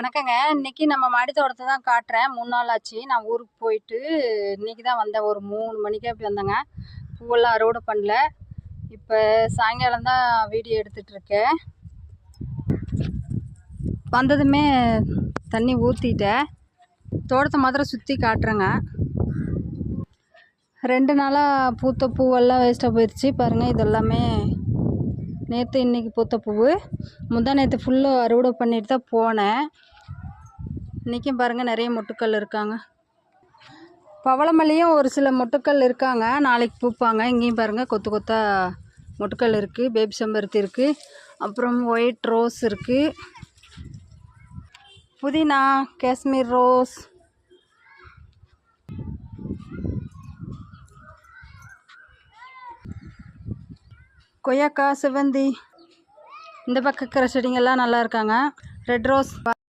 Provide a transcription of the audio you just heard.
வணக்கங்க. இன்னைக்கு நம்ம மாடி தோட்டத்தை தான் காட்டுறேன். மூணு நாள் ஆச்சு. நான் ஊருக்கு போயிட்டு இன்னைக்கு தான் வந்தேன். ஒரு மூணு மணிக்கே அப்படி வந்தேங்க. பூவெல்லாம் அறுவடை பண்ணல. இப்போ சாயங்காலம் தான் வீடியோ எடுத்துட்ருக்கேன் வந்ததுமே தண்ணி ஊற்றிட்டேன் தோட்டத்தை மாத்திரம் சுற்றி காட்டுறேங்க. ரெண்டு நாளாக பூத்த பூவெல்லாம் வேஸ்ட்டாக போயிடுச்சு பாருங்கள் இதெல்லாமே நேற்று இன்றைக்கி பூத்த பூவு. முந்தா நேற்று ஃபுல்லாக அறுவடை பண்ணிட்டு தான் போனேன். இன்றைக்கும் பாருங்கள் நிறைய மொட்டுக்கள் இருக்காங்க. பவளமல்லியும் ஒரு சில மொட்டுக்கள் இருக்காங்க. நாளைக்கு பூப்பாங்க. இங்கேயும் பாருங்கள் கொத்து கொத்தா மொட்டுக்கள் இருக்குது பேபி செம்பருத்தி இருக்குது அப்புறம் ஒயிட் ரோஸ் இருக்குது புதினா காஷ்மீர் ரோஸ். கொய்யாக்காய் செவ்வந்தி. இந்த பக்கம் இருக்கிற செடிங்கள்லாம் நல்லா இருக்காங்க. Red rose